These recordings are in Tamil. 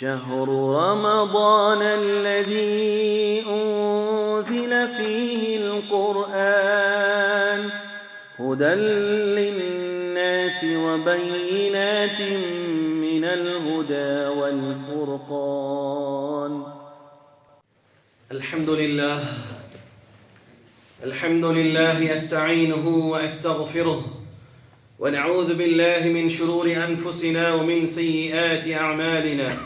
شهر رمضان الذي أنزل فيه القرآن هدى للناس وبينات من الهدى والفرقان. الحمد لله الحمد لله أستعينه وأستغفره. ونعوذ بالله من شرور أنفسنا ومن سيئات أعمالنا.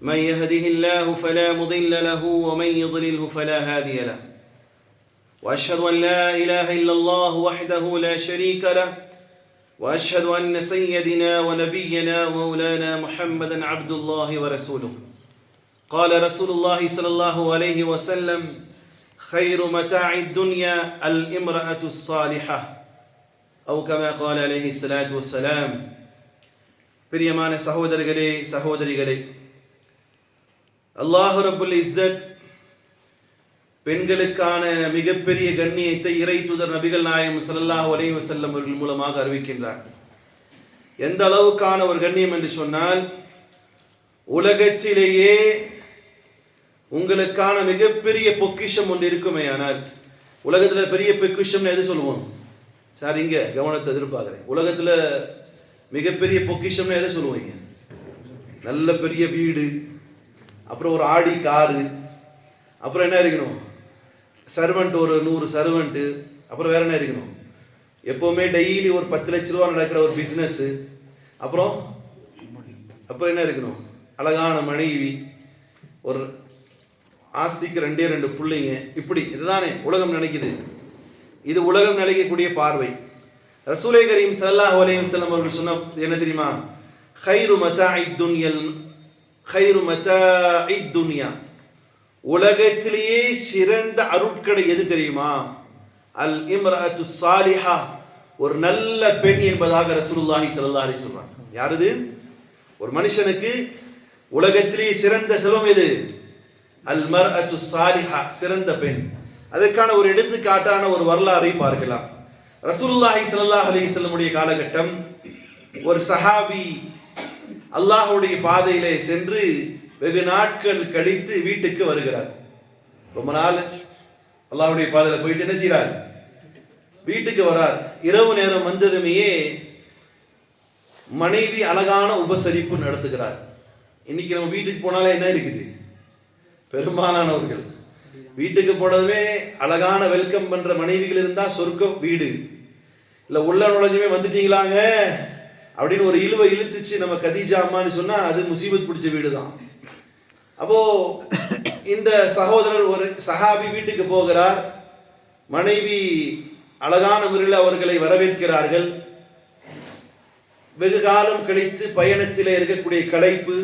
من يهده الله فلا مضل له ومن يضلله فلا هادي له. وأشهد أن لا إله إلا الله وحده لا شريك له. وأشهد أن سيدنا ونبينا ومولانا محمدا عبد الله ورسوله. قال رسول الله صلى الله عليه وسلم خير متاع الدنيا الامرأة الصالحة. அவ் கமா கால பிரியமான சகோதரர்களே சகோதரிகளே அல்லாஹுரபுல் இஸ்ஸத் பெண்களுக்கான மிகப்பெரிய கண்ணியத்தை இறை தூதர் நபிகள் நாயம் சல்லாஹ் அலைஹி வசல்லம் அவர்கள் மூலமாக அறிவிக்கின்றார் எந்த அளவுக்கான ஒரு கண்ணியம் என்று சொன்னால் உலகத்திலேயே உங்களுக்கான மிகப்பெரிய பொக்கிஷம் ஒன்று இருக்குமே ஆனால் உலகத்தில் பெரிய பொக்கிஷம்னு எது சொல்லுவோம் சார் இங்க கவனத்தை எதிர்பார்க்குறேன். உலகத்தில் மிகப்பெரிய பொக்கிஷம்னு எதை சொல்லுவீங்க? நல்ல பெரிய வீடு அப்புறம் ஒரு ஆடி காரு அப்புறம் என்ன இருக்கணும்? சர்வெண்ட் ஒரு நூறு சர்வெண்ட்டு அப்புறம் வேற என்ன இருக்கணும்? எப்போவுமே டெய்லி ஒரு பத்து லட்ச ரூபா நடக்கிற ஒரு பிஸ்னஸ்ஸு அப்புறம் அப்புறம் என்ன இருக்கணும்? அழகான மனைவி ஒரு ஆஸ்திக்கு ரெண்டே ரெண்டு பிள்ளைங்க இப்படி. இதுதானே உலகம் நினைக்குது. இது உலகம் நிலைக்கக்கூடிய பார்வை. ரசூலே கரீம் சல்லாஹ் அலையம் செல்லம் அவர்கள் சொன்ன என்ன தெரியுமா? ஹைரு மதா துன்யல் ஹைரு மதா துன்யா. உலகத்திலேயே சிறந்த அருட்கடை எது தெரியுமா? அல் இம்ரஹத்து சாலிஹா ஒரு நல்ல பெண் என்பதாக ரசூலுல்லாஹி சல்லா அலி சொல்றாங்க. யாருது? ஒரு மனுஷனுக்கு உலகத்திலேயே சிறந்த செல்வம் எது? அல் மர் சாலிஹா சிறந்த பெண். அதற்கான ஒரு எடுத்துக்காட்டான ஒரு வரலாறை பார்க்கலாம். ரசூலுல்லாஹி சல்லாஹ் அலி செல்லமுடைய காலகட்டம் ஒரு சஹாபி அல்லாஹுடைய பாதையிலே சென்று வெகு நாட்கள் கழித்து வீட்டுக்கு வருகிறார். ரொம்ப நாள் அல்லாஹுடைய பாதையில போயிட்டு என்ன செய்கிறார் வீட்டுக்கு வரார். இரவு நேரம் வந்ததுமே மனைவி அழகான உபசரிப்பு நடத்துகிறார். இன்னைக்கு நம்ம வீட்டுக்கு போனாலே என்ன இருக்குது? பெரும்பாலானவர்கள் வீட்டுக்கு போனதுமே அழகான வெல்கம் பண்ற மனைவிகள் இருந்தா சொர்க்கம் வீடு. இல்ல உள்ள நுழைஞ்சுமே வந்துட்டீங்களாங்க? அப்படின்னு ஒரு இழுவை இழுத்துச்சு நம்ம கதீஜா அம்மான்னு சொன்னா அது முசீபத் பிடிச்ச வீடு தான் அப்போ இந்த சகோதரர் ஒரு சஹாபி வீட்டுக்கு போகிறார். மனைவி அழகான முறையில் அவர்களை வரவேற்கிறார்கள். வெகு காலம் கழித்து பயணத்திலே இருக்கக்கூடிய களைப்பு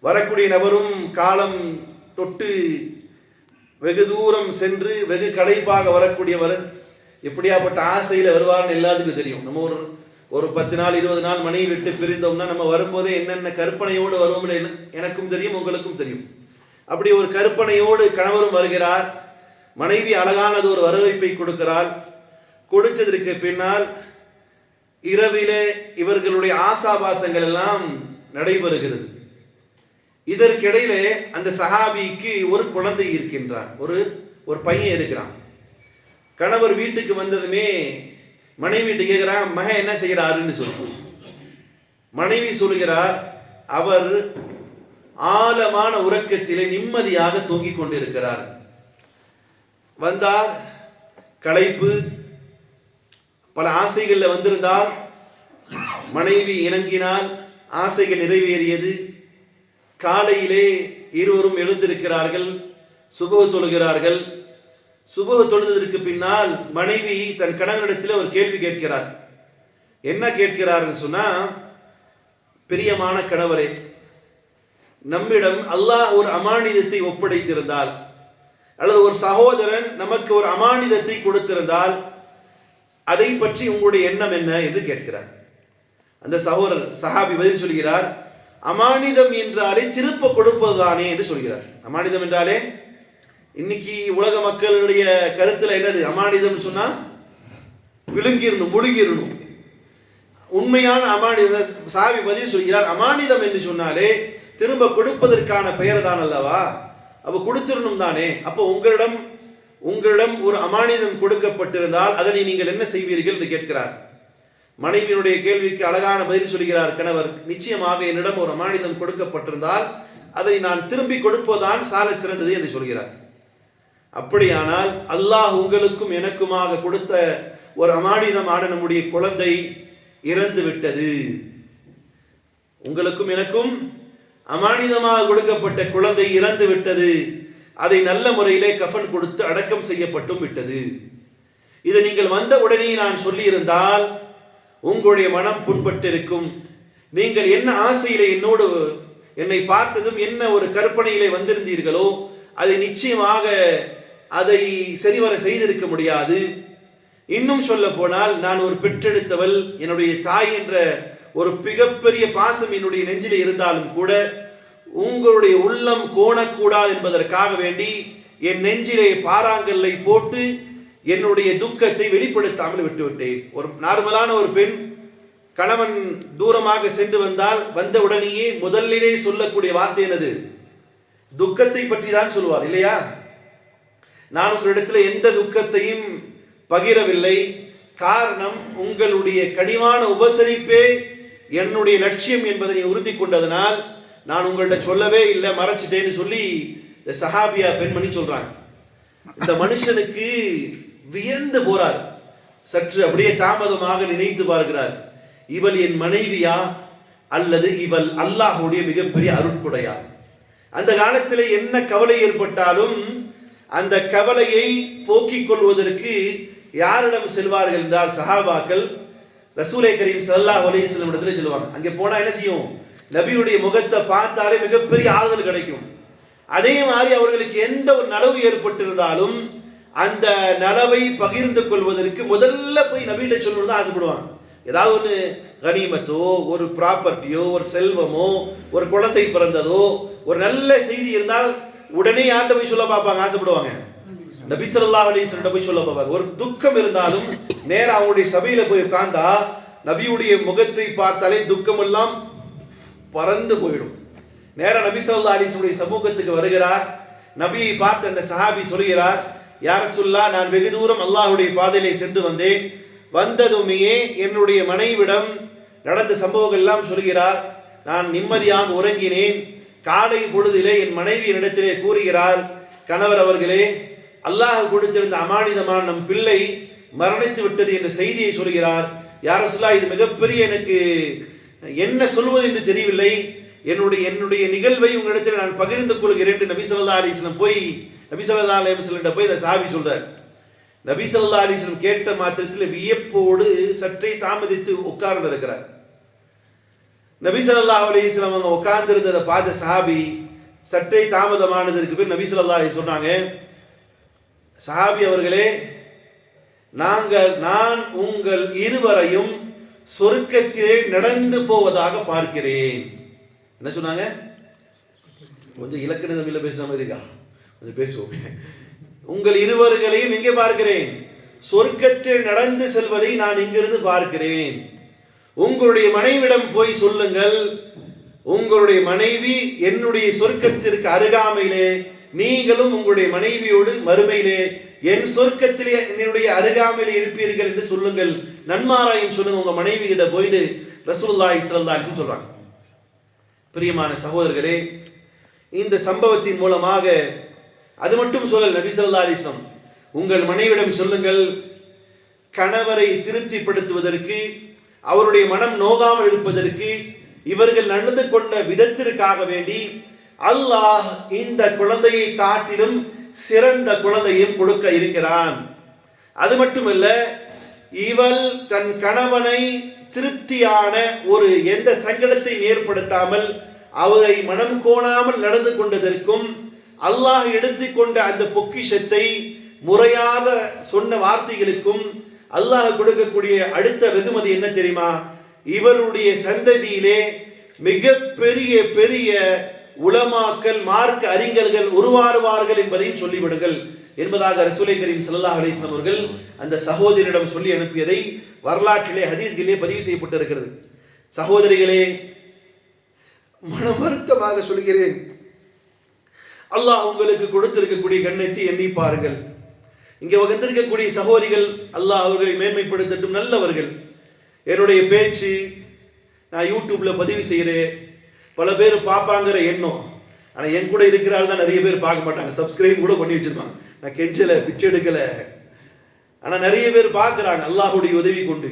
வரக்கூடிய நபரும் காலம் தொட்டு வெகு தூரம் சென்று வெகு களைப்பாக வரக்கூடியவர் எப்படியாப்பட்ட ஆசையில் வருவார்னு எல்லாத்துக்கும் தெரியும். நம்ம ஒரு ஒரு பத்து நாள் இருபது நாள் மனைவி விட்டு பிரிந்தோம்னா நம்ம வரும்போதே என்னென்ன கற்பனையோடு வருவோம்னு எனக்கும் தெரியும் உங்களுக்கும் தெரியும். அப்படி ஒரு கற்பனையோடு கணவரும் வருகிறார். மனைவி அழகானது ஒரு வரவேற்பை கொடுக்கிறாள். கொடுத்ததற்கு பின்னால் இரவிலே இவர்களுடைய ஆசாபாசங்கள் எல்லாம் நடைபெறுகிறது. இதற்கிடையிலே அந்த சஹாபிக்கு ஒரு குழந்தை இருக்கின்றான். ஒரு ஒரு பையன் இருக்கிறான். கணவர் வீட்டுக்கு வந்ததுமே மனைவி வீட்டு கேட்கிறான் மகன் என்ன செய்கிறாருன்னு சொல்லுவோம் மனைவி சொல்கிறார் அவர் ஆழமான உறக்கத்திலே நிம்மதியாக தூங்கிக் கொண்டிருக்கிறார். வந்தார் களைப்பு பல ஆசைகளில் வந்திருந்தால் மனைவி இணங்கினால் ஆசைகள் நிறைவேறியது. காலையிலே இருவரும் எழுந்திருக்கிறார்கள் சுபக தொழுகிறார்கள். சுபக தொழுதற்கு பின்னால் மனைவி தன் கணவனிடத்தில் ஒரு கேள்வி கேட்கிறார். என்ன கேட்கிறார்னு சொன்னா பிரியமான கணவரே நம்மிடம் அல்லாஹ் ஒரு அமானிதத்தை ஒப்படைத்திருந்தால் அல்லது ஒரு சகோதரன் நமக்கு ஒரு அமானிதத்தை கொடுத்திருந்தால் அதை பற்றி உங்களுடைய எண்ணம் என்ன என்று கேட்கிறார். அந்த சகோதரர் சஹாபி பதில் சொல்கிறார் அமானிதம் என்றாலே திருப்ப கொடுப்பதுதானே என்று சொல்கிறார். அமானிதம் என்றாலே இன்னைக்கு உலக மக்களுடைய கருத்துல என்னது? அமானிதம் சொன்னா விழுங்கிடணும் முழுகிடணும் உண்மையான அமானிதம் சாவி பதில் சொல்கிறார். அமானிதம் என்று சொன்னாலே திரும்ப கொடுப்பதற்கான பெயர் தான் அல்லவா? அப்ப கொடுத்திரணும் தானே. அப்போ உங்களிடம் உங்களிடம் ஒரு அமானிதம் கொடுக்கப்பட்டிருந்தால் அதனை நீங்கள் என்ன செய்வீர்கள் என்று கேட்கிறார். மனைவியினுடைய கேள்விக்கு அழகான பதில் சொல்கிறார் கணவர். நிச்சயமாக என்னிடம் ஒரு அமானிதம் கொடுக்கப்பட்டிருந்தால் அதை நான் திரும்பி கொடுப்பதுதான் சால சிறந்தது என்று சொல்கிறார். அப்படியானால் அல்லாஹ் உங்களுக்கும் எனக்குமாக கொடுத்த ஒரு அமானிதமான நம்முடைய குழந்தை இறந்து விட்டது. உங்களுக்கும் எனக்கும் அமானிதமாக கொடுக்கப்பட்ட குழந்தை இறந்து விட்டது. அதை நல்ல முறையிலே கஃன் கொடுத்து அடக்கம் செய்யப்பட்டும் விட்டது. இதை நீங்கள் வந்த உடனே நான் சொல்லியிருந்தால் உங்களுடைய மனம் புண்பட்டிருக்கும். நீங்கள் என்ன ஆசையிலே என்னோடு என்னை பார்த்ததும் என்ன ஒரு கற்பனையிலே வந்திருந்தீர்களோ அதை நிச்சயமாக அதை சரிவர செய்திருக்க முடியாது. இன்னும் சொல்ல போனால் நான் ஒரு பெற்றெடுத்தவள் என்னுடைய தாய் என்ற ஒரு மிகப்பெரிய பாசம் என்னுடைய நெஞ்சில் இருந்தாலும் கூட உங்களுடைய உள்ளம் கோணக்கூடாது என்பதற்காக வேண்டி என் நெஞ்சிலே பாறாங்கல்லை போட்டு என்னுடைய துக்கத்தை வெளிப்படுத்தாமல் விட்டுவிட்டேன். ஒரு நார்மலான ஒரு பெண் கணவன் தூரமாக சென்று வந்தால் வந்த உடனேயே முதலிலே சொல்லக்கூடிய வார்த்தை என்னது? துக்கத்தை பற்றி தான் சொல்லுவார் இல்லையா? நான் உங்களிடத்தில் எந்த துக்கத்தையும் பகிரவில்லை. காரணம் உங்களுடைய கனிவான உபசரிப்பே என்னுடைய லட்சியம் என்பதை உறுதி கொண்டதனால் நான் உங்கள்ட்ட சொல்லவே இல்லை மறைச்சிட்டேன்னு சொல்லி இந்த சஹாபியா பெண்மணி சொல்றாங்க. இந்த மனுஷனுக்கு வியந்து போறார். சற்று அப்படியே தாமதமாக நினைத்து பார்க்கிறார். இவள் என் மனைவியா? அல்லது இவள் அல்லாஹுடைய மிகப்பெரிய அருட்குடையா? அந்த காலத்தில் என்ன கவலை ஏற்பட்டாலும் அந்த கவலையை போக்கிக் கொள்வதற்கு யாரிடம் செல்வார்கள் என்றால் சஹாபாக்கள் ரசூலை கரீம் சல்லாஹ் அலையம் இடத்துல செல்வாங்க அங்கே போனால் என்ன செய்யும்? நபியுடைய முகத்தை பார்த்தாலே மிகப்பெரிய ஆறுதல் கிடைக்கும். அதே மாதிரி அவர்களுக்கு எந்த ஒரு நலவு ஏற்பட்டிருந்தாலும் அந்த நலவை பகிர்ந்து கொள்வதற்கு முதல்ல போய் நபியிட்ட சொல்லணும் தான் ஆசைப்படுவாங்க. ஏதாவது ஒன்று கனிமத்தோ ஒரு ப்ராப்பர்ட்டியோ ஒரு செல்வமோ ஒரு குழந்தை பிறந்ததோ ஒரு நல்ல செய்தி இருந்தால் உடனே யார்கிட்ட போய் சொல்ல பார்ப்பாங்க? ஆசைப்படுவாங்க. நபி ஸல்லல்லாஹு அலைஹி போய் சொல்ல பார்ப்பாங்க. ஒரு துக்கம் இருந்தாலும் நேரம் அவங்களுடைய சபையில போய் உட்கார்ந்தா நபியுடைய முகத்தை பார்த்தாலே துக்கம் எல்லாம் பறந்து போயிடும். நேரம் நபி ஸல்லல்லாஹு அலைஹி சமூகத்துக்கு வருகிறார். நபியை பார்த்த அந்த சஹாபி சொல்கிறார் யார் சொல்லா நான் வெகு தூரம் அல்லாஹுடைய பாதையிலே சென்று வந்தேன். வந்ததுமே என்னுடைய மனைவிடம் நடந்த சம்பவங்கள் எல்லாம் சொல்கிறார். நான் நிம்மதியாக உறங்கினேன். காலை பொழுதிலே என் மனைவி இடத்திலே கூறுகிறார் கணவர் அவர்களே அல்லாஹ் கொடுத்திருந்த அமானிதமான நம் பிள்ளை மரணித்து விட்டது என்ற செய்தியை சொல்கிறார். யாரசுல்லா இது மிகப்பெரிய எனக்கு என்ன சொல்வது என்று தெரியவில்லை. என்னுடைய என்னுடைய நிகழ்வை உங்களிடத்தில் நான் பகிர்ந்து கொள்கிறேன் என்று நபி சொல்லா அலைஹி போய் நபி ஸல்லல்லாஹு அலைஹி போய் இந்த சாபி சொல்றார். நபி ஸல்லல்லாஹு கேட்ட மாத்திரத்தில் வியப்போடு சற்றே தாமதித்து உட்கார்ந்து இருக்கிறார். நபி ஸல்லல்லாஹு அலைஹி அவங்க உட்கார்ந்து இருந்ததை பார்த்த சாபி சற்றே தாமதமானதற்கு பின் நபி ஸல்லல்லாஹு அலைஹி சொன்னாங்க சஹாபி அவர்களே நாங்கள் நான் உங்கள் இருவரையும் சொர்க்கத்திலே நடந்து போவதாக பார்க்கிறேன். என்ன சொன்னாங்க? கொஞ்சம் இலக்கண தமிழ்ல பேசுற மாதிரி இருக்கா? அது பேசுவோம். உங்கள் இருவர்களையும் எங்கே பார்க்கிறேன். சொர்க்கத்தில் நடந்து செல்வதை நான் இங்கிருந்து பார்க்கிறேன். உங்களுடைய மனைவிடம் போய் சொல்லுங்கள். உங்களுடைய மனைவி என்னுடைய சொர்க்கத்திற்கு அருகாமையிலே நீங்களும் உங்களுடைய மனைவியோடு மறுமையிலே என் சொர்க்கத்திலே என்னுடைய அருகாமையிலே இருப்பீர்கள் என்று சொல்லுங்கள். நன்மாராயம் சொல்லுங்க உங்க மனைவி கிட்ட போயிட்டு ரசூல்லா ஸல்லல்லாஹு சொல்றாங்க. பிரியமான சகோதரர்களே இந்த சம்பவத்தின் மூலமாக அது மட்டும் சொல்லல் நபி உங்கள் மனைவிடம் சொல்லுங்கள் கணவரை திருப்திப்படுத்துவதற்கு அவருடைய மனம் நோகாமல் இருப்பதற்கு இவர்கள் நடந்து கொண்ட விதத்திற்காக வேண்டி அல்லாஹ் இந்த குழந்தையை காட்டிலும் சிறந்த குழந்தையும் கொடுக்க இருக்கிறான். அது மட்டுமல்ல இவள் தன் கணவனை திருப்தியான ஒரு எந்த சங்கடத்தையும் ஏற்படுத்தாமல் அவரை மனம் கோணாமல் நடந்து கொண்டதற்கும் அல்லாஹ் எடுத்துக்கொண்ட அந்த பொக்கிஷத்தை முறையாக சொன்ன வார்த்தைகளுக்கும் அல்லாஹ் கொடுக்கக்கூடிய அடுத்த வெகுமதி என்ன தெரியுமா? இவருடைய சந்ததியிலே மிக பெரிய பெரிய உலமாக்கல் மார்க்க அறிஞர்கள் உருவாருவார்கள் என்பதையும் சொல்லிவிடுங்கள் என்பதாக ரசூலை கரீம் சல்லா அலிஸ்லாம் அவர்கள் அந்த சகோதரியிடம் சொல்லி அனுப்பியதை வரலாற்றிலே ஹதீஸ்களிலே பதிவு செய்யப்பட்டிருக்கிறது. சகோதரிகளே மன வருத்தமாக சொல்கிறேன். அல்லாஹ் உங்களுக்கு கொடுத்திருக்கக்கூடிய கண்ணத்தை எண்ணி பாருங்கள். இங்கே வகுத்திருக்கக்கூடிய சகோதரிகள் அல்லாஹ் அவர்களை மேன்மைப்படுத்தட்டும் நல்லவர்கள். என்னுடைய பேச்சு நான் யூடியூப்ல பதிவு செய்கிறேன். பல பேர் பார்ப்பாங்கிற எண்ணம். ஆனால் என் கூட இருக்கிறாள் தான் நிறைய பேர் பார்க்க மாட்டாங்க. சப்ஸ்கிரைப் கூட பண்ணி வச்சிருப்பாங்க. நான் கெஞ்சலை பிச்சை எடுக்கலை. ஆனால் நிறைய பேர் பார்க்குறாங்க அல்லாஹுடைய உதவி கொண்டு.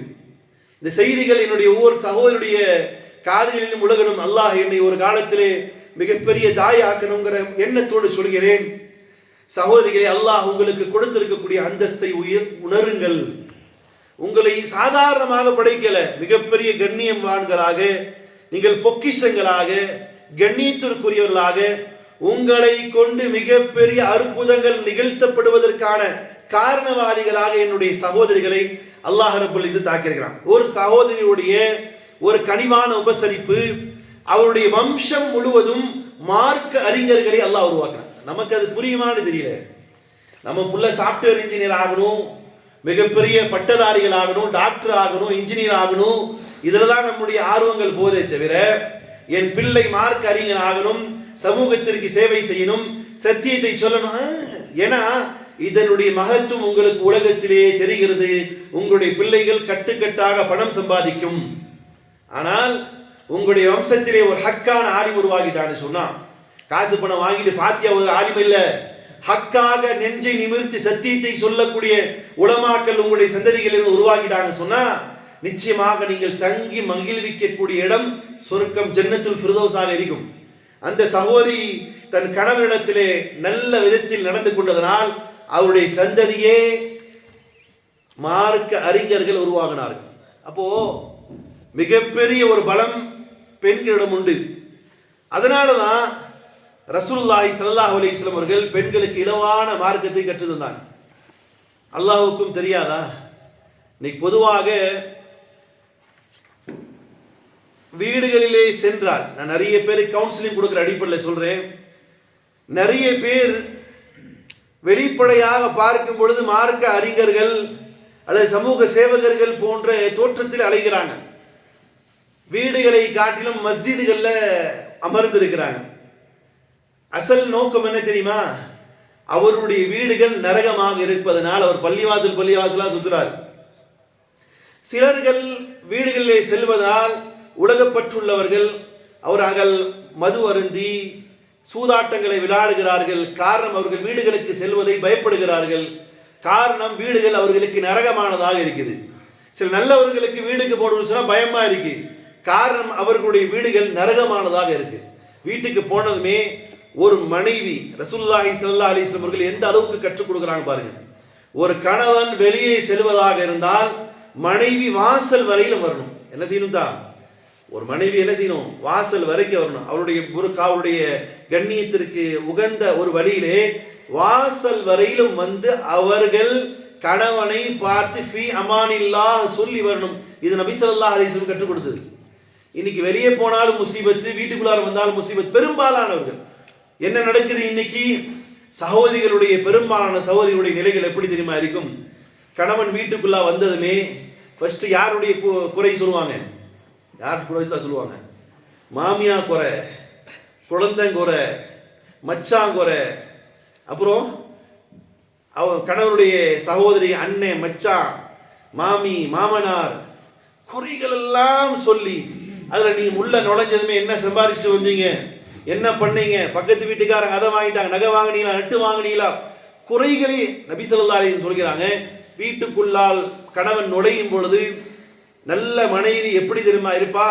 இந்த செய்திகள் என்னுடைய ஒவ்வொரு சகோதரியுடைய காதுகளிலும் உலகணும் அல்லாஹ் என்னை ஒரு காலத்திலே மிகப்பெரிய தாயாக்கணுங்கிற எண்ணத்தோடு சொல்கிறேன். சகோதரிகளை அல்லாஹ் உங்களுக்கு கொடுத்திருக்கக்கூடிய அந்தஸ்தை உயர் உணருங்கள். உங்களை சாதாரணமாக படைக்கல. மிகப்பெரிய கண்ணியவான்களாக நீங்கள் பொக்கிஷங்களாக கண்ணியத்திற்குரியவர்களாக உங்களை கொண்டு மிகப்பெரிய அற்புதங்கள் நிகழ்த்தப்படுவதற்கான காரணவாதிகளாக என்னுடைய சகோதரிகளை அல்லாஹ் ரபுல் இசு தாக்கியிருக்கிறான் ஒரு சகோதரியுடைய ஒரு கனிவான உபசரிப்பு அவருடைய வம்சம் முழுவதும் மார்க்க அறிஞர்களை அல்லாஹ் உருவாக்குறான். நமக்கு அது புரியுமான்னு தெரியல. நம்ம புள்ள சாஃப்ட்வேர் இன்ஜினியர் ஆகணும் மிகப்பெரிய பட்டதாரிகள் ஆகணும் டாக்டர் ஆகணும் இன்ஜினியர் ஆகணும். இதில் தான் நம்முடைய ஆர்வங்கள் போதே தவிர என் பிள்ளை மார்க் அறிஞர் ஆகணும் சமூகத்திற்கு சேவை செய்யணும் சத்தியத்தை சொல்லணும். ஏன்னா இதனுடைய மகத்துவம் உங்களுக்கு உலகத்திலேயே தெரிகிறது. உங்களுடைய பிள்ளைகள் கட்டுக்கட்டாக பணம் சம்பாதிக்கும். ஆனால் உங்களுடைய வம்சத்திலே ஒரு ஹக்கான ஆலிம் உருவாகிட்டான்னு சொன்னா காசு பணம் வாங்கிட்டு ஃபாத்தியா ஒரு ஆலிம் இல்ல. ஹக்காக நெஞ்சை நிமிர்த்தி சத்தியத்தை சொல்லக்கூடிய உளமாக்கல் உங்களுடைய சந்ததிகளில் உருவாகிட்டாங்க சொன்னா நிச்சயமாக நீங்கள் தங்கி மகிழ்விக்கக்கூடிய இடம் சொர்க்கம் ஜன்னத்துல் ஃபிர்தௌஸாக இருக்கும். அந்த சகோதரி தன் கணவனிடத்திலே நல்ல விதத்தில் நடந்து கொண்டதனால் அவருடைய சந்ததியே மார்க்க அறிஞர்கள் உருவாகினார்கள். அப்போ மிகப்பெரிய ஒரு பலம் பெண்களிடம் உண்டு. அதனால தான் ரசூலுல்லாஹி ஸல்லல்லாஹு அலைஹி அவர்கள் பெண்களுக்கு இலவான மார்க்கத்தை கற்றுத் தந்தாங்க. தெரியாதா? இன்னைக்கு பொதுவாக வீடுகளிலே சென்றால் நான் நிறைய பேருக்கு கவுன்சிலிங் கொடுக்குற அடிப்படையில் சொல்றேன். நிறைய பேர் வெளிப்படையாக பார்க்கும் பொழுது மார்க்க அறிஞர்கள் அல்லது சமூக சேவகர்கள் போன்ற தோற்றத்தில் அலைகிறாங்க. வீடுகளை காட்டிலும் மஸ்ஜிதுகளில் அமர்ந்திருக்கிறாங்க. அசல் நோக்கம் என்ன தெரியுமா? அவருடைய வீடுகள் நரகமாக இருப்பதனால் அவர் பள்ளிவாசல் பள்ளிவாசலாக சுற்றுறார் சிலர்கள் வீடுகளிலே செல்வதால் உலகப்பற்றுள்ளவர்கள் அவர்கள் மது அருந்தி சூதாட்டங்களை விளையாடுகிறார்கள். காரணம் அவர்கள் வீடுகளுக்கு செல்வதை பயப்படுகிறார்கள். காரணம் வீடுகள் அவர்களுக்கு நரகமானதாக இருக்குது. சில நல்லவர்களுக்கு வீடுக்கு போகணும்னு சொன்னால் பயமா இருக்கு. காரணம் அவர்களுடைய வீடுகள் நரகமானதாக இருக்கு. வீட்டுக்கு போனதுமே ஒரு மனைவி ரசூலுல்லாஹி சல்லா அலைஹி அவர்கள் எந்த அளவுக்கு கற்றுக் கொடுக்குறாங்க பாருங்க. ஒரு கணவன் வெளியே செல்வதாக இருந்தால் மனைவி வாசல் வரையிலும் வரணும். என்ன செய்யணும் தான் ஒரு மனைவி என்ன செய்யணும்? வாசல் வரைக்கும் வரணும். அவருடைய ஒரு அவருடைய கண்ணியத்திற்கு உகந்த ஒரு வழியிலே வாசல் வரையிலும் வந்து அவர்கள் கணவனை பார்த்து ஃபி அமானில்லா சொல்லி வரணும். இது நபி ஸல்லல்லாஹு அலைஹி கற்றுக் கொடுத்தது. இன்னைக்கு வெளியே போனாலும் முசீபத்து வீட்டுக்குள்ளார வந்தாலும் முசீபத் பெரும்பாலானவர்கள் என்ன நடக்குது இன்னைக்கு? சகோதரிகளுடைய பெரும்பாலான சகோதரிகளுடைய நிலைகள் எப்படி தெரியுமா இருக்கும்? கணவன் வீட்டுக்குள்ளா வந்ததுமே ஃபர்ஸ்ட் யாருடைய கு- குறை சொல்லுவாங்க? யார் குறை தான் சொல்லுவாங்க? மாமியா குறை குழந்தைங்குறை மச்சாங்குறை அப்புறம் அவ கணவருடைய சகோதரி அண்ணன் மச்சான் மாமி மாமனார் குறைகள் எல்லாம் சொல்லி அதில் நீங்கள் உள்ள நுழைஞ்சதுமே என்ன சம்பாரிச்சுட்டு வந்தீங்க? என்ன பண்ணீங்க? பக்கத்து வீட்டுக்காரங்க அதை வாங்கிட்டாங்க நகை வாங்குனீங்களா நட்டு வாங்குனீங்களா? குறைகளே நபி சொல்கிறாங்க வீட்டுக்குள்ளால் கணவன் நுழையும் பொழுது நல்ல மனைவி எப்படி தெரியுமா இருப்பா?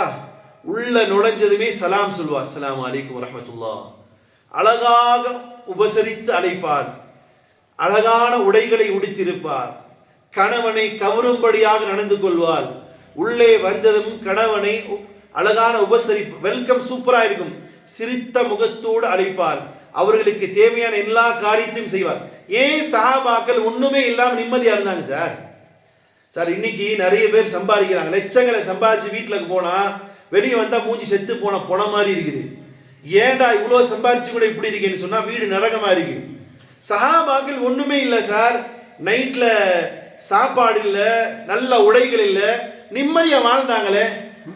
உள்ள நுழைஞ்சதுமே சலாம் சொல்வா அஸ்லாம் அலைக்கும் வரமத்துல்லா அழகாக உபசரித்து அழைப்பார் அழகான உடைகளை உடுத்திருப்பார் கணவனை கவரும்படியாக நடந்து கொள்வாள். உள்ளே வந்ததும் கணவனை அழகான உபசரிப்பு. வெல்கம் சூப்பராக இருக்கும். சிரித்த முகத்தோடு அழைப்பார். அவர்களுக்கு தேவையான எல்லா காரியத்தையும் செய்வார். ஏன் சஹாபாக்கள் ஒண்ணுமே இல்லாமல் நிம்மதியா இருந்தாங்க சார் சார் இன்னைக்கு நிறைய பேர் சம்பாதிக்கிறாங்க. லட்சங்களை சம்பாதிச்சு வீட்டில் போனா வெளியே வந்தா மூஞ்சி செத்து போன பொண மாதிரி இருக்குது. ஏன்டா இவ்வளோ சம்பாதிச்சு கூட இப்படி இருக்கேன்னு சொன்னா வீடு நரகமா இருக்கு. சஹாபாக்கள் ஒண்ணுமே இல்லை சார் நைட்ல சாப்பாடு இல்லை நல்ல உடைகள் இல்லை. நிம்மதியா வாழ்ந்தாங்களே.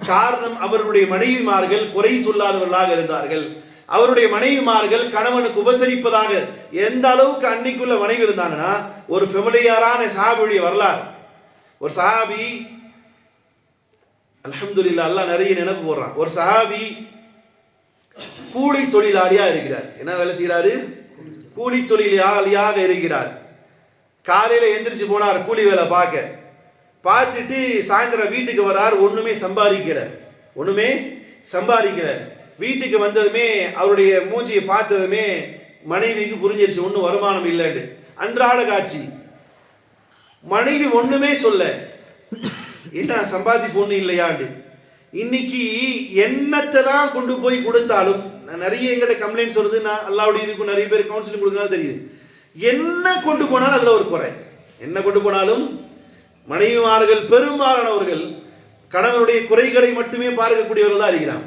காரணம் அவருடைய மனைவிமார்கள் குறை சொல்லாதவர்களாக இருந்தார்கள். அவருடைய மனைவிமார்கள் கணவனுக்கு உபசரிப்பதாக எந்த அளவுக்கு அன்னைக்குள்ள மனைவி இருந்தாங்கன்னா ஒரு ஃபெமிலியாரான சஹாபியுடைய வரலாறு. ஒரு சஹாபி அலமதுல்லா அல்லாஹ் நிறைய நினைப்பு போடுறான். ஒரு சஹாபி கூலி தொழிலாளியா இருக்கிறார். என்ன வேலை செய்கிறாரு? கூலி தொழிலாளியாக இருக்கிறார். காலையில எந்திரிச்சு போனார் கூலி வேலை பார்க்க. பார்த்துட்டு சாயந்தரம் வீட்டுக்கு வரார் ஒண்ணுமே சம்பாதிக்கல. ஒண்ணுமே சம்பாதிக்கல. வீட்டுக்கு வந்ததுமே அவருடைய மூஞ்சியை பார்த்ததுமே மனைவிக்கு புரிஞ்சிருச்சு ஒன்றும் வருமானம் இல்லைன்னு அன்றாட காட்சி. மனைவி ஒண்ணுமே சொல்ல என்ன சம்பாதிப்பு ஒன்றும் இல்லையாண்டு இன்னைக்கு எண்ணத்தை தான் கொண்டு போய் கொடுத்தாலும் நான் நிறைய எங்கிட்ட கம்ப்ளைண்ட்ஸ் வருது நான் அல்லாவுடைய இதுக்கு நிறைய பேர் கவுன்சிலிங் கொடுக்கனாலும் தெரியுது. என்ன கொண்டு போனாலும் அதில் ஒரு குறை. என்ன கொண்டு போனாலும் மனைவிமார்கள் பெரும்பாலானவர்கள் கணவனுடைய குறைகளை மட்டுமே பார்க்கக்கூடியவர்கள் தான்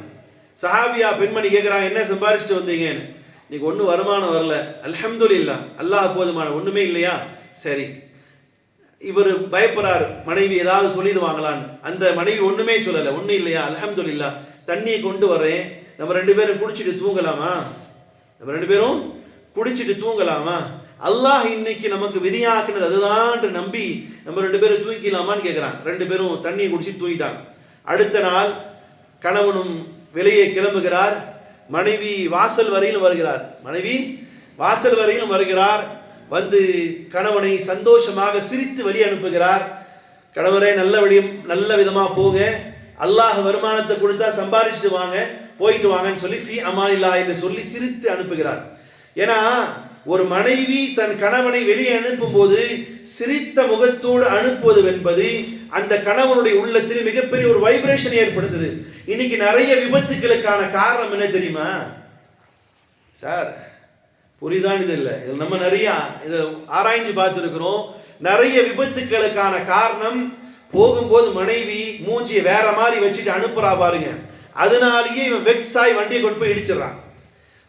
சஹாபியா பெண்மணி கேட்குறான் என்ன சம்பாரிச்சுட்டு வந்தீங்கன்னு? இன்னைக்கு ஒன்றும் வருமானம் வரல. அல்ஹம்துலில்லாஹ் அல்லாஹ் போதுமான ஒன்றுமே இல்லையா? சரி. இவர் பயப்படுறாரு மனைவி ஏதாவது சொல்லிடுவாங்களான்னு. அந்த மனைவி ஒன்றுமே சொல்லலை ஒன்றும் இல்லையா? அல்ஹம்துலில்லாஹ் தண்ணியை கொண்டு வரேன் நம்ம ரெண்டு பேரும் குடிச்சிட்டு தூங்கலாமா? நம்ம ரெண்டு பேரும் குடிச்சிட்டு தூங்கலாமா? அல்லாஹ் இன்னைக்கு நமக்கு விதியாக்குனது அதுதான் நம்பி நம்ம ரெண்டு பேரும் தூக்கிலாமான்னு கேட்குறான் ரெண்டு பேரும் தண்ணியை குடிச்சு தூங்கிட்டாங்க. அடுத்த நாள் கணவனும் வெளியே கிளம்புகிறார். மனைவி வாசல் வரையிலும் வருகிறார். மனைவி வாசல் வரையிலும் வருகிறார். வந்து கணவனை சந்தோஷமாக சிரித்து வழி அனுப்புகிறார். கணவரே நல்ல வழியும் நல்ல விதமா போக. அல்லாஹ் வருமானத்தை கொடுத்தா சம்பாதிச்சுட்டு வாங்க போயிட்டு வாங்கன்னு சொல்லி ஃபி அமானில்லா என்று சொல்லி சிரித்து அனுப்புகிறார். ஏன்னா ஒரு மனைவி தன் கணவனை வெளியே அனுப்பும் போது சிரித்த முகத்தோடு அனுப்புவது என்பது அந்த கணவனுடைய உள்ளத்தில் மிகப்பெரிய ஒரு வைப்ரேஷன் ஏற்படுத்துது. இன்னைக்கு நிறைய விபத்துக்களுக்கான காரணம் என்ன தெரியுமா? சார் புரிதான் இது இல்லை. இதில் நம்ம நிறைய இதை ஆராய்ஞ்சு பார்த்துருக்கிறோம். நிறைய விபத்துக்களுக்கான காரணம் போகும்போது மனைவி மூஞ்சியை வேற மாதிரி வச்சுட்டு அனுப்புறா பாருங்க. அதனாலேயே இவன் வெக்ஸ் ஆகி வண்டியை கொண்டு போய் இடிச்சிடறான்.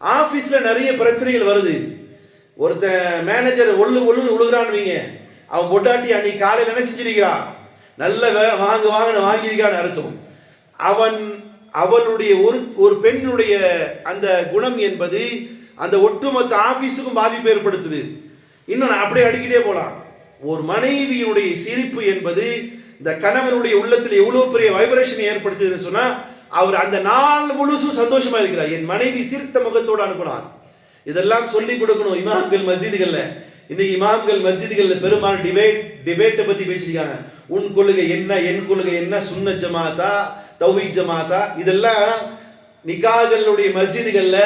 ஆஃபீஸில் நிறைய பிரச்சனைகள் வருது. ஒருத்தன் மேனேஜர் ஒழு ஒள்ளுன்னு விழுகிறான்னு வைங்க. அவன் பொட்டாட்டி அன்னைக்கு காலையில் என்ன செஞ்சிருக்கிறான் நல்ல வாங்க வாங்கு வாங்கின வாங்கியிருக்கான்னு அர்த்தம் அவன் அவளுடைய ஒரு ஒரு பெண்ணுடைய அந்த குணம் என்பது அந்த ஒட்டுமொத்த ஆபீஸுக்கும் பாதிப்பு ஏற்படுத்துது. இன்னும் நான் அப்படியே அடிக்கிட்டே போலாம். ஒரு மனைவியினுடைய சிரிப்பு என்பது இந்த கணவனுடைய உள்ளத்தில் எவ்வளவு பெரிய வைப்ரேஷன் ஏற்படுத்துதுன்னு சொன்னா அவர் அந்த நாள் முழுசும் சந்தோஷமா இருக்கிறார். என் மனைவி சிரித்த முகத்தோடு அனுப்பினார். இதெல்லாம் சொல்லி கொடுக்கணும் இமாம்கள் மசீதுகள்ல. இன்னைக்கு இமாம்கள் மசீதுகள்ல பெரும்பாலும் டிபேட் டிபேட்டை பத்தி பேசியிருக்காங்க. உன் கொள்கை என்ன என் கொள்கை என்ன சுன்ன ஜமாத்தா தௌஹி ஜமாத்தா? இதெல்லாம் நிகாகளுடைய மசீதுகள்ல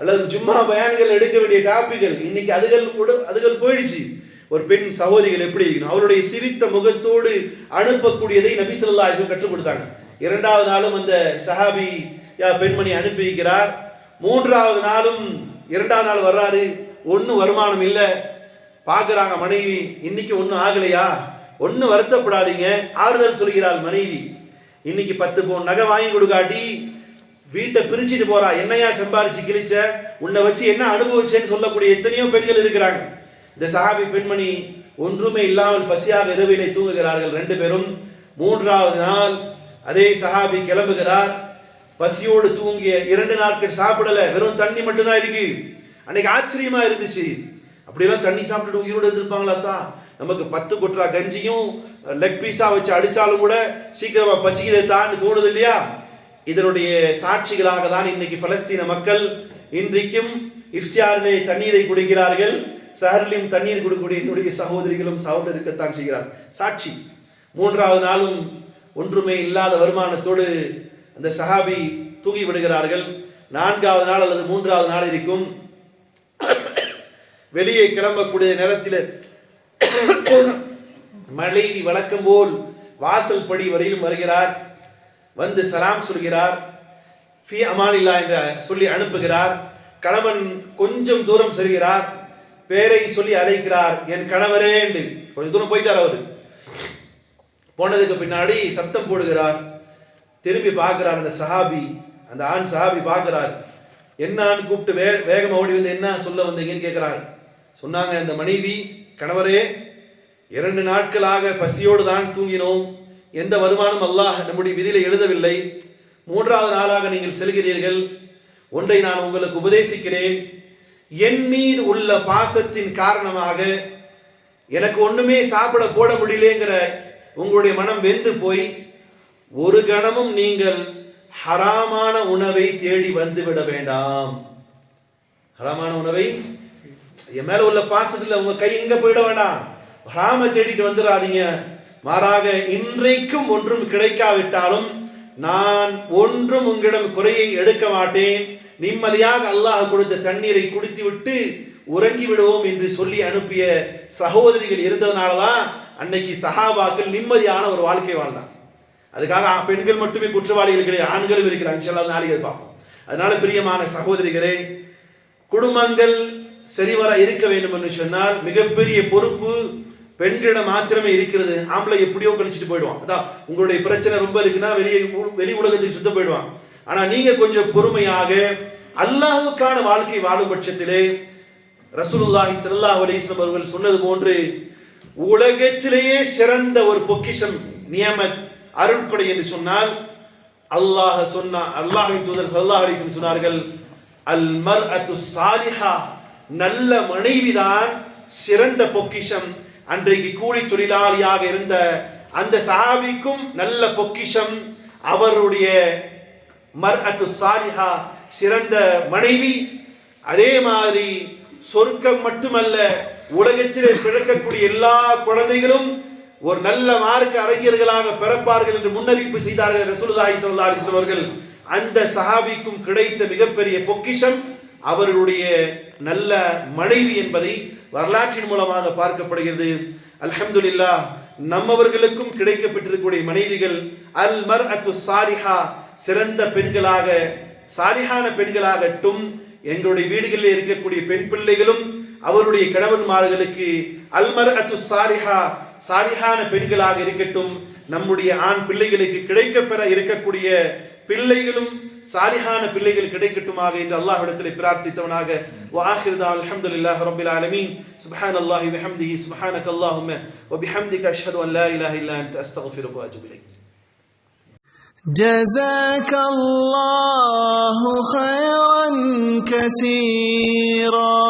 அல்லது ஜும்மா பயான்கள் எடுக்க வேண்டிய டாபிக்கள். இன்னைக்கு அதுகள் கூட அதுகள் போயிடுச்சு. ஒரு பெண் சகோதரிகள் எப்படி இருக்கணும்? அவருடைய சிரித்த முகத்தோடு அனுப்பக்கூடியதை நபிசல்லா இது கற்றுக் கொடுத்தாங்க. இரண்டாவது நாளும் அந்த சஹாபி பெண்மணி அனுப்பி வைக்கிறார். மூன்றாவது நாளும் இரண்டாவது நாள் வர்றாரு. ஒன்றும் வருமானம் இல்லை. பார்க்குறாங்க மனைவி. இன்னைக்கு ஒன்றும் ஆகலையா? ஒன்றும் வருத்தப்படாதீங்க. ஆறுதல் சொல்கிறாள் மனைவி. இன்னைக்கு பத்து பவுன் நகை வாங்கி கொடுக்காட்டி வீட்டை பிரிச்சுட்டு போறா. என்னையா சம்பாரிச்சு கிழிச்ச? உன்னை வச்சு என்ன அனுபவிச்சேன்னு சொல்லக்கூடிய எத்தனையோ பெண்கள் இருக்கிறாங்க. இந்த சஹாபி பெண்மணி ஒன்றுமே இல்லாமல் பசியாக இரவிலே தூங்குகிறார்கள் ரெண்டு பேரும். மூன்றாவது நாள் அதே சஹாபி கிளம்புகிறார். பசியோடு தூங்கிய இரண்டு நாட்கள் சாப்பிடல. வெறும் தண்ணி மட்டும்தான் இருக்கு. அன்னைக்கு ஆச்சரியமா இருந்துச்சு. அப்படியெல்லாம் தண்ணி சாப்பிட்டுட்டு உயிரோடு இருந்திருப்பாங்களா தான் நமக்கு பத்து கொட்டுறா கஞ்சியும் லெக் பீஸா வச்சு அடிச்சாலும் கூட சீக்கிரமா பசியில தான் தோணுது இல்லையா? இதனுடைய சாட்சிகளாக தான் இன்னைக்கு பலஸ்தீன மக்கள் இன்றைக்கும் இஃப்தியாரிலே தண்ணீரை குடிக்கிறார்கள். சஹர்லையும் தண்ணீர் கொடுக்கக்கூடிய என்னுடைய சகோதரிகளும் சகோதரர் இருக்கத்தான் செய்கிறார். சாட்சி. மூன்றாவது நாளும் ஒன்றுமே இல்லாத வருமானத்தோடு அந்த சஹாபி தூங்கி விடுகிறார்கள். நான்காவது நாள் அல்லது மூன்றாவது நாள் இருக்கும். வெளியே கிளம்பக்கூடிய நேரத்தில் மனைவி வழக்கம் போல் வாசல் படி வரையிலும் வருகிறார். வந்து சலாம் சொல்கிறார். ஃபி அமானில்லா என்று சொல்லி அனுப்புகிறார். கணவன் கொஞ்சம் தூரம் செல்கிறார். பேரை சொல்லி அழைக்கிறார். என் கணவரே என்று. கொஞ்சம் தூரம் போயிட்டார் அவர். போனதுக்கு பின்னாடி சத்தம் போடுகிறார். திரும்பி பார்க்குறார் அந்த சஹாபி அந்த ஆண் சஹாபி பார்க்குறார். என்னான்னு கூப்பிட்டு வே வேகமா ஓடி வந்து என்ன சொல்ல வந்தீங்கன்னு கேட்குறாரு சொன்னாங்க இந்த மனைவி கணவரே இரண்டு நாட்களாக பசியோடு தான் தூங்கினோம். எந்த வருமானம் அல்லாஹ் நம்முடைய விதியில் எழுதவில்லை. மூன்றாவது நாளாக நீங்கள் செல்கிறீர்கள். ஒன்றை நான் உங்களுக்கு உபதேசிக்கிறேன். என் மீது உள்ள பாசத்தின் காரணமாக எனக்கு ஒண்ணுமே சாப்பிட போட முடியலங்கிற உங்களுடைய மனம் வெந்து போய் ஒரு கணமும் நீங்கள் ஹராமான உணவை தேடி வந்து விட வேண்டாம். ஹராமான உணவை? என் மேல உள்ள பாசத்துல உங்க கை எங்க போயிட வேண்டாம். ஹராம தேடிட்டு வந்துடாதீங்க. மாறாக இன்றைக்கும் ஒன்றும் கிடைக்காவிட்டாலும் நான் ஒன்றும் உங்களிடம் குறையை எடுக்க மாட்டேன். நிம்மதியாக அல்லாஹ் கொடுத்த தண்ணீரை குடித்து விட்டு உறங்கி விடுவோம் என்று சொல்லி அனுப்பிய சகோதரிகள் இருந்ததுனாலதான் அன்னைக்கு சஹாபாக்கள் நிம்மதியான ஒரு வாழ்க்கை வாழ்ந்தாங்க. அதுக்காக ஆ- பெண்கள் மட்டுமே குற்றவாளிகள் கிடையாது ஆண்களும் இருக்கிறாங்க. இன்ஷால்லா நாளைக்கு பார்ப்போம். அதனால பிரியமான சகோதரிகளே குடும்பங்கள் சரிவர இருக்க வேண்டும் என்று சொன்னால் மிகப்பெரிய பொறுப்பு பெண்களிடம் மாத்திரமே இருக்கிறது. ஆம்பளை எப்படியோ கழிச்சிட்டு போயிடுவான். அதான் உங்களுடைய பிரச்சனை ரொம்ப இருக்குன்னா வெளியே வெளி உலகத்துக்கு சுத்த போயிடுவான். ஆனா நீங்க கொஞ்சம் பொறுமையாக அல்லாஹுக்கான வாழ்க்கை வாழும் பட்சத்திலே ரசூலுல்லாஹி சல்லாஹ் அலைஹி அவர்கள் சொன்னது போன்று உலகத்திலேயே சிறந்த ஒரு பொக்கிஷம் நியமத் அருட்கொடை என்று சொன்னால் அல்லாஹ் சொன்ன அல்லாஹின் தூதர் சல்லாஹ் அலிசன் சொன்னார்கள் அல் மர் அத்து சாலிஹா நல்ல மனைவிதான் சிறந்த பொக்கிஷம். அன்றைக்கு கூலி தொழிலாளியாக இருந்த அந்த சஹாபிக்கும் நல்ல பொக்கிஷம். அவருடைய மர் அத்து சாலிஹா சிறந்த மனைவி. அதே மாதிரி சொர்க்கம் மட்டுமல்ல உலகத்திலே பிறக்கக்கூடிய எல்லா குழந்தைகளும் ஒரு நல்ல மார்க்க அறிஞர்களாக பிறப்பார்கள் என்று முன்னறிவிப்பு செய்தார்கள் ரசூலுல்லாஹி ஸல்லல்லாஹு அலைஹி வஸல்லம் அவர்கள். அந்த சஹாபிக்கும் கிடைத்த மிகப்பெரிய பொக்கிஷம் அவர்களுடைய நல்ல மனைவி என்பதை வரலாற்றின் மூலமாக பார்க்கப்படுகிறது. அல்ஹம்துலில்லாஹ் நம்மவர்களுக்கும் கிடைக்கப்பட்டிருக்கக்கூடிய மனைவிகள் அல் மர்அத்து சாரிஹா சிறந்த பெண்களாக சாரிஹான பெண்களாகட்டும் எங்களுடைய வீடுகளில் இருக்கக்கூடிய பெண் பிள்ளைகளும் அவருடைய கணவன்மார்களுக்கு அல்மர் அத்து சாரிஹா சாரிஹான பெண்களாக இருக்கட்டும் நம்முடைய ஆண் பிள்ளைகளுக்கு கிடைக்கப்பெற இருக்கக்கூடிய பிள்ளைகளும் சாலிஹான பிள்ளைகள் கிடைக்கட்டுமாக என்று அல்லாஹ்விடத்தில் பிரார்த்தித்தவனாக وآخر دعوانا الحمد لله رب العالمين سبحان الله وبحمده سبحانك اللهم وبحمدك أشهد أن لا إله إلا أنت أستغفرك وأتوب إليك جزاك الله خيرا كثيرا